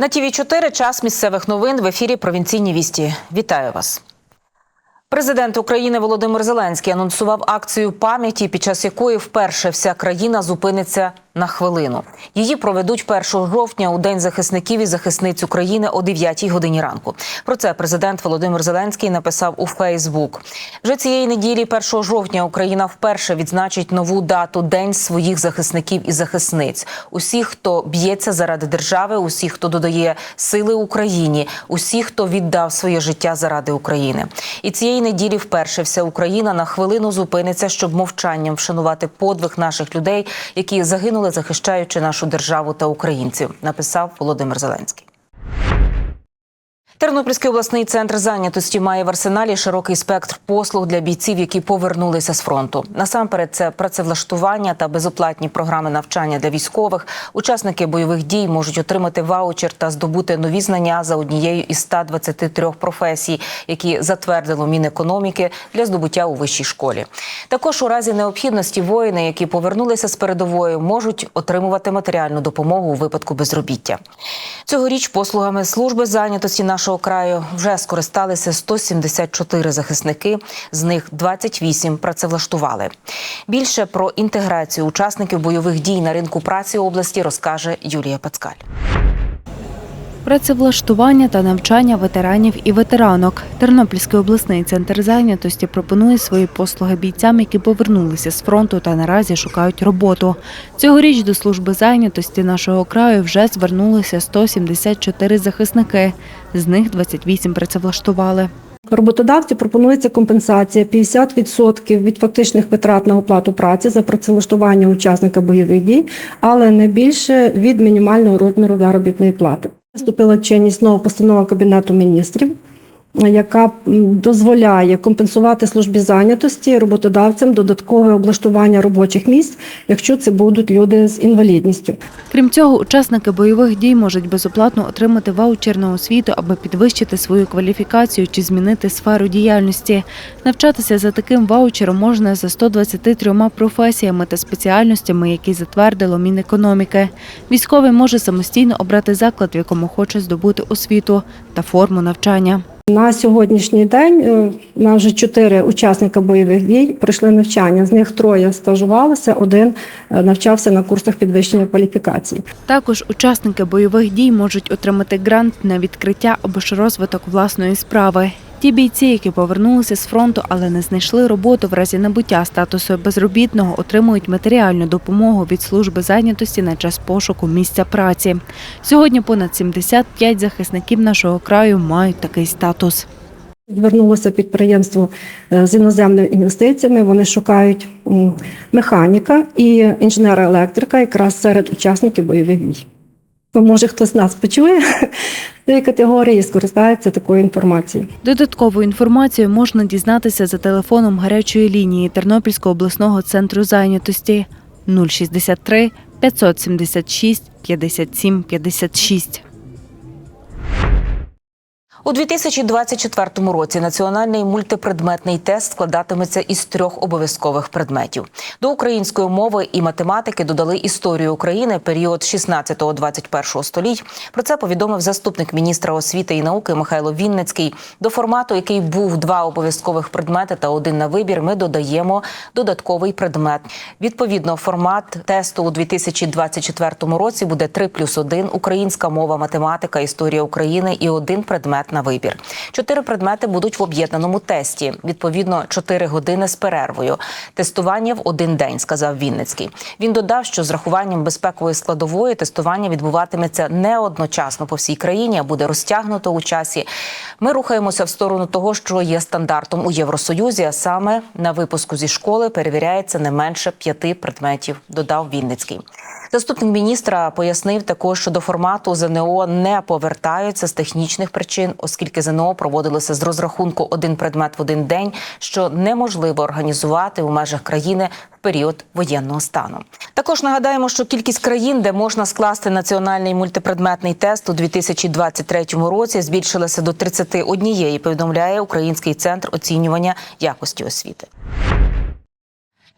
На ТІВІ 4 час місцевих новин в ефірі Провінційні вісті. Вітаю вас. Президент України Володимир Зеленський анонсував акцію пам'яті, під час якої вперше вся країна зупиниться на хвилину. Її проведуть 1 жовтня у День захисників і захисниць України о 9 годині ранку. Про це президент Володимир Зеленський написав у Фейсбук. Вже цієї неділі, 1 жовтня, Україна вперше відзначить нову дату День своїх захисників і захисниць. Усіх, хто б'ється заради держави, усіх, хто додає сили Україні, усіх, хто віддав своє життя заради України. І цієї неділі вперше вся Україна на хвилину зупиниться, щоб мовчанням вшанувати подвиг наших людей, які загинули, захищаючи нашу державу та українців. Написав Володимир Зеленський. Тернопільський обласний центр зайнятості має в арсеналі широкий спектр послуг для бійців, які повернулися з фронту. Насамперед, це працевлаштування та безоплатні програми навчання для військових. Учасники бойових дій можуть отримати ваучер та здобути нові знання за однією із 123 професій, які затвердило Мінекономіки для здобуття у вищій школі. Також у разі необхідності воїни, які повернулися з передової, можуть отримувати матеріальну допомогу у випадку безробіття. Цьогоріч послугами служби зайнятості нашого краю вже скористалися 174 захисники, з них 28 працевлаштували. Більше про інтеграцію учасників бойових дій на ринку праці області розкаже Юлія Пацкаль. Працевлаштування та навчання ветеранів і ветеранок. Тернопільський обласний центр зайнятості пропонує свої послуги бійцям, які повернулися з фронту та наразі шукають роботу. Цьогоріч до служби зайнятості нашого краю вже звернулися 174 захисники. З них 28 працевлаштували. Роботодавцю пропонується компенсація 50% від фактичних витрат на оплату праці за працевлаштування учасника бойових дій, але не більше від мінімального розміру заробітної плати. Вступила чинність нова постанова Кабінету міністрів, яка дозволяє компенсувати службі зайнятості роботодавцям додаткове облаштування робочих місць, якщо це будуть люди з інвалідністю. Крім цього, учасники бойових дій можуть безоплатно отримати ваучер на освіту, аби підвищити свою кваліфікацію чи змінити сферу діяльності. Навчатися за таким ваучером можна за 123 професіями та спеціальностями, які затвердило Мінекономіки. Військовий може самостійно обрати заклад, в якому хоче здобути освіту та форму навчання. На сьогоднішній день е, у вже чотири учасника бойових дій пройшли навчання. З них троє стажувалися, один е, навчався на курсах підвищення кваліфікації. Також учасники бойових дій можуть отримати грант на відкриття або ж розвиток власної справи. Ті бійці, які повернулися з фронту, але не знайшли роботу в разі набуття статусу безробітного, отримують матеріальну допомогу від служби зайнятості на час пошуку місця праці. Сьогодні понад 75 захисників нашого краю мають такий статус. Звернулося підприємство е, з іноземними інвестиціями. Вони шукають механіка і інженера-електрика якраз серед учасників бойових дій. Бо, Може, хтось з нас почує цієї категорії і скористається такою інформацією. Додаткову інформацію можна дізнатися за телефоном гарячої лінії Тернопільського обласного центру зайнятості 063 576 57 56. У 2024 році національний мультипредметний тест складатиметься із трьох обов'язкових предметів. До української мови і математики додали історію України період 16-21 століть. Про це повідомив заступник міністра освіти і науки Михайло Вінницький. До формату, який був два обов'язкових предмети та один на вибір, ми додаємо додатковий предмет. Відповідно, формат тесту у 2024 році буде 3 плюс 1 – українська мова, математика, історія України і один предмет на вибір. Чотири предмети будуть в об'єднаному тесті. Відповідно, 4 години з перервою. Тестування в один день, сказав Вінницький. Він додав, що з рахуванням безпекової складової тестування відбуватиметься не одночасно по всій країні, а буде розтягнуто у часі. Ми рухаємося в сторону того, що є стандартом у Євросоюзі. А саме на випуску зі школи перевіряється не менше п'яти предметів. Додав Вінницький. Заступник міністра пояснив також, що до формату ЗНО не повертаються з технічних причин, оскільки ЗНО проводилося з розрахунку один предмет в один день, що неможливо організувати у межах країни в період воєнного стану. Також нагадаємо, що кількість країн, де можна скласти національний мультипредметний тест у 2023 році, збільшилася до 31, Повідомляє Український центр оцінювання якості освіти.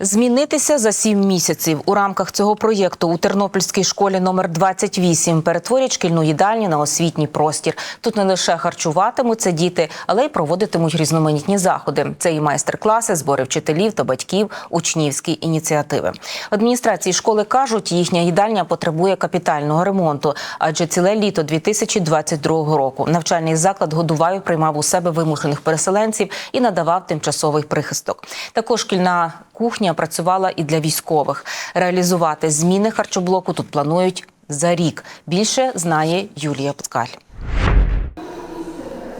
Змінитися за сім місяців у рамках цього проєкту у Тернопільській школі номер 28 перетворять шкільну їдальню на освітній простір. Тут не лише харчуватимуться діти, але й проводитимуть різноманітні заходи. Це і майстер-класи, збори вчителів та батьків, учнівські ініціативи. Адміністрації школи кажуть, їхня їдальня потребує капітального ремонту, адже ціле літо 2022 року навчальний заклад годував і приймав у себе вимушених переселенців і надавав тимчасовий прихисток. Також шкільна кухня працювала і для військових. Реалізувати зміни харчоблоку тут планують за рік. Більше знає Юлія Пткаль.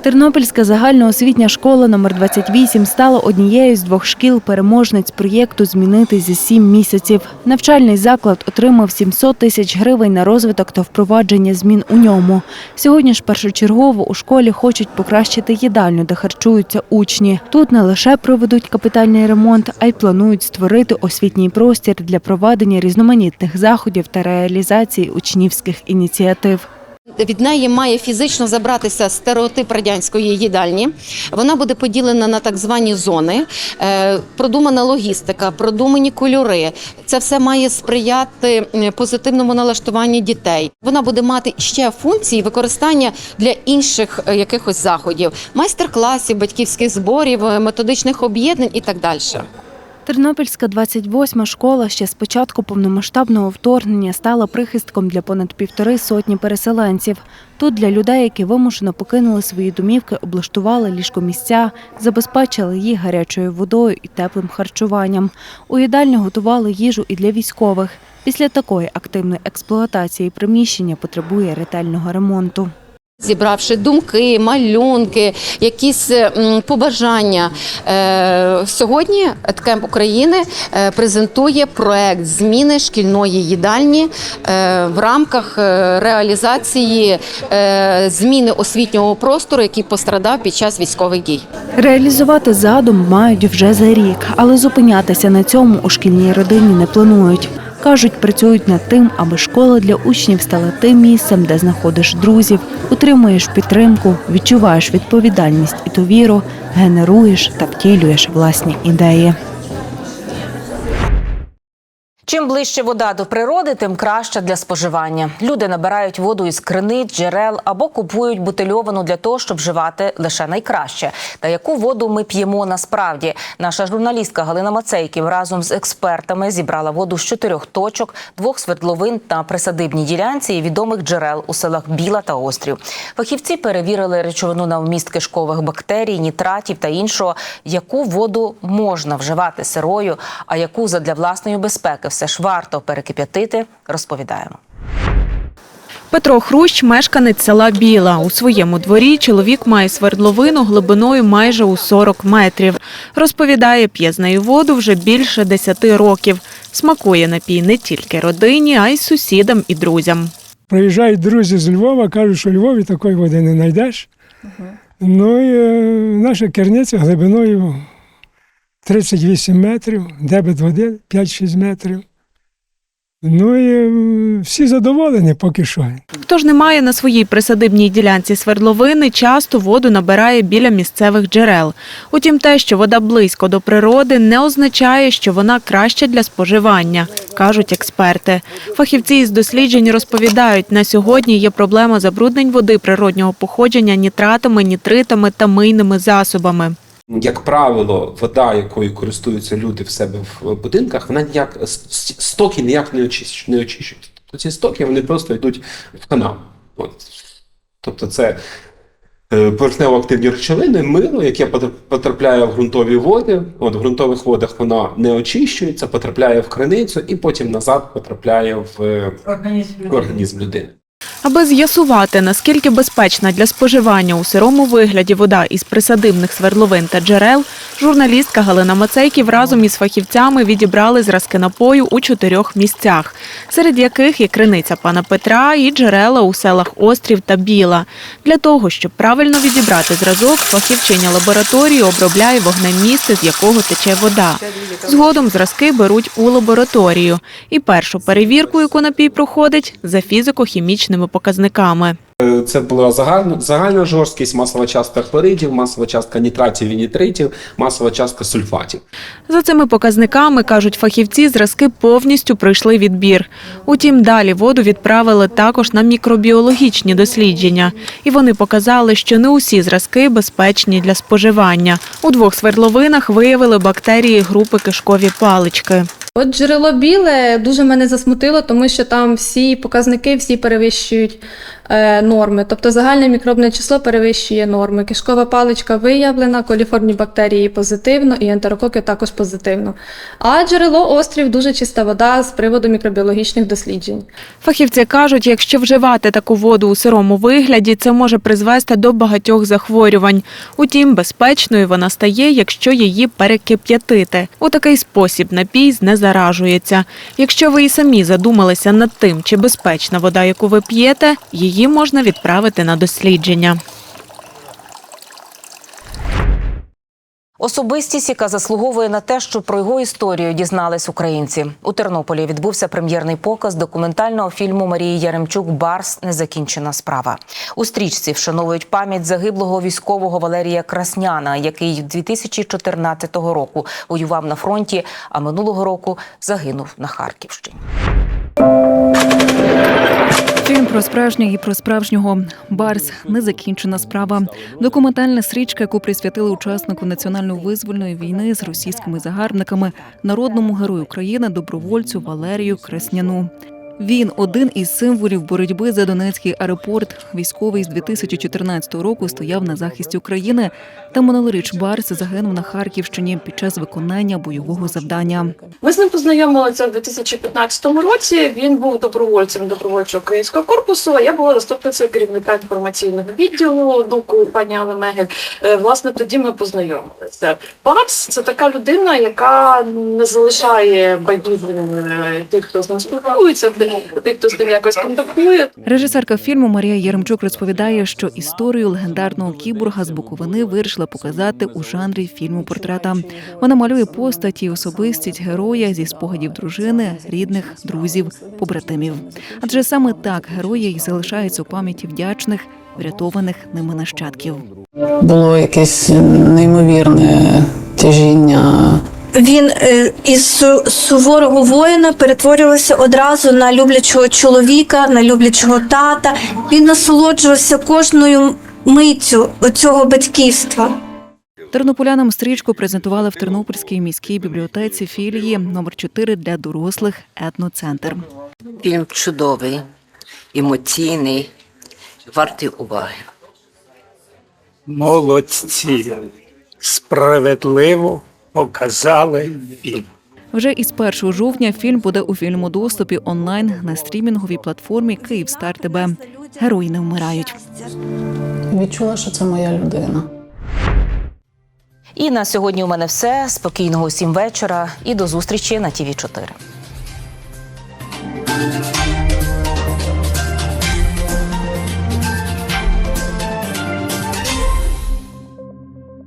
Тернопільська загальноосвітня школа номер 28 стала однією з двох шкіл-переможниць проєкту «Змінити за сім місяців». Навчальний заклад отримав 700 тисяч гривень на розвиток та впровадження змін у ньому. Сьогодні ж першочергово у школі хочуть покращити їдальню, де харчуються учні. Тут не лише проведуть капітальний ремонт, а й планують створити освітній простір для проведення різноманітних заходів та реалізації учнівських ініціатив. Від неї має фізично забратися стереотип радянської їдальні. Вона буде поділена на так звані зони, Е, продумана логістика, продумані кольори. Це все має сприяти позитивному налаштуванню дітей. Вона буде мати ще функції використання для інших е, якихось заходів, майстер-класів, батьківських зборів, е, методичних об'єднань і так далі. Тернопільська 28-ма школа ще з початку повномасштабного вторгнення стала прихистком для понад півтори сотні переселенців. Тут для людей, які вимушено покинули свої домівки, облаштували ліжкомісця, забезпечили їх гарячою водою і теплим харчуванням. У їдальні готували їжу і для військових. Після такої активної експлуатації приміщення потребує ретельного ремонту. Зібравши думки, малюнки, якісь побажання. Е, Сьогодні ТКЕМП України е, презентує проект зміни шкільної їдальні е, в рамках е, реалізації е, зміни освітнього простору, який пострадав під час військових дій. Реалізувати задум мають вже за рік, але зупинятися на цьому у шкільній родині не планують. Кажуть, працюють над тим, аби школа для учнів стала тим місцем, де знаходиш друзів, утримуєш підтримку, відчуваєш відповідальність і довіру, генеруєш та втілюєш власні ідеї. Чим ближче вода до природи, тим краще для споживання. Люди набирають воду із криниць, джерел або купують бутильовану для того, щоб вживати лише найкраще. Та яку воду ми п'ємо насправді? Наша журналістка Галина Мацейків разом з експертами зібрала воду з чотирьох точок, двох свердловин та присадибній ділянці і відомих джерел у селах Біла та Острів. Фахівці перевірили речовину на вміст кишкових бактерій, нітратів та іншого, яку воду можна вживати сирою, а яку задля власної безпеки все ж варто перекип'ятити, розповідаємо. Петро Хрущ – мешканець села Біла. У своєму дворі чоловік має свердловину глибиною майже у 40 метрів. Розповідає, п'є з нею воду вже більше 10 років. Смакує напій не тільки родині, а й сусідам і друзям. Приїжджають друзі з Львова, кажуть, що у Львові такої води не знайдеш. Ну і е, наша керниця глибиною 38 метрів, дебет води 5-6 метрів. Ну і всі задоволені поки що. Хто ж не має на своїй присадибній ділянці свердловини, часто воду набирає біля місцевих джерел. Утім, те, що вода близько до природи, не означає, що вона краща для споживання, кажуть експерти. Фахівці із досліджень розповідають, на сьогодні є проблема забруднень води природнього походження нітратами, нітритами та мийними засобами. Як правило, вода, якою користуються люди в себе в будинках, вона ніяк стоки ніяк не очищують. Тобто ці стоки вони просто йдуть в канал. От. Тобто це е, поверхнево-активні речовини, мило, яке потрапляє в ґрунтові води. От в ґрунтових водах вона не очищується, потрапляє в криницю і потім назад потрапляє в організм людини. Аби з'ясувати, наскільки безпечна для споживання у сирому вигляді вода із присадибних свердловин та джерел, журналістка Галина Мацейків разом із фахівцями відібрали зразки напою у чотирьох місцях, серед яких є криниця пана Петра і джерела у селах Острів та Біла. Для того, щоб правильно відібрати зразок, фахівчиня лабораторії обробляє вогнем місце, з якого тече вода. Згодом зразки беруть у лабораторію. І першу перевірку, яку напій проходить, за фізико-хімічними показниками. Це була загальна, загальна жорсткість, масова частка хлоридів, масова частка нітратів і нітритів, масова частка сульфатів. За цими показниками, кажуть фахівці, зразки повністю пройшли відбір. Утім, далі воду відправили також на мікробіологічні дослідження. І вони показали, що не усі зразки безпечні для споживання. У двох свердловинах виявили бактерії групи кишкові палички. От джерело біле дуже мене засмутило, тому що там всі показники всі перевищують норми. Тобто загальне мікробне число перевищує норми. Кишкова паличка виявлена, коліформні бактерії позитивно і ентерококи також позитивно. А джерело острів дуже чиста вода з приводу мікробіологічних досліджень. Фахівці кажуть, якщо вживати таку воду у сирому вигляді, це може призвести до багатьох захворювань. Утім, безпечною вона стає, якщо її перекип'ятити. У такий спосіб напій знезаражується. Якщо ви і самі задумалися над тим, чи безпечна вода, яку ви п'єте, її можна відправити на дослідження. Особистість, яка заслуговує на те, що про його історію дізнались українці. У Тернополі відбувся прем'єрний показ документального фільму Марії Яремчук Барс Незакінчена справа. У стрічці вшановують пам'ять загиблого військового Валерія Красняна, який 2014 року воював на фронті, а минулого року загинув на Харківщині. Про справжнє і про справжнього Барс незакінчена справа. Документальна стрічка, яку присвятили учаснику національно-визвольної війни з російськими загарбниками, народному герою України, добровольцю Валерію Кресняну. Він один із символів боротьби за Донецький аеропорт. Військовий з 2014 року стояв на захисті України. Та минулоріч Барс загинув на Харківщині під час виконання бойового завдання. Ми з ним познайомилися в 2015 році. Він був добровольцем добровольчого українського корпусу. а Я була заступницею керівника інформаційного відділу ДУКу пані Али Мегель. Е, Власне, тоді ми познайомилися. Барс це така людина, яка не залишає байдужим е, тих, хто з ним спілкується, тих, хто з ним якось контактує. Режисерка фільму Марія Яремчук розповідає, що історію легендарного кіборга з Буковини вирішила показати у жанрі фільму портрета. Вона малює постаті, і особистість героя зі спогадів дружини, рідних, друзів, побратимів. Адже саме так герої й залишаються у пам'яті вдячних, врятованих ними нащадків. було якесь неймовірне тяжіння. Він е, із суворого воїна перетворювався одразу на люблячого чоловіка, на люблячого тата. Він насолоджувався кожною миттю цього батьківства. Тернополянам стрічку презентували в Тернопільській міській бібліотеці філії номер 4 для дорослих етноцентр. Фільм чудовий, емоційний, вартий уваги. Молодці. Справедливо показали фільм. Вже із 1 жовтня фільм буде у вільному доступі онлайн на стрімінговій платформі Київстар ТБ. Герої не вмирають. Відчула, що це моя людина. І на сьогодні у мене все. Спокійного усім вечора і до зустрічі на ТІВІ 4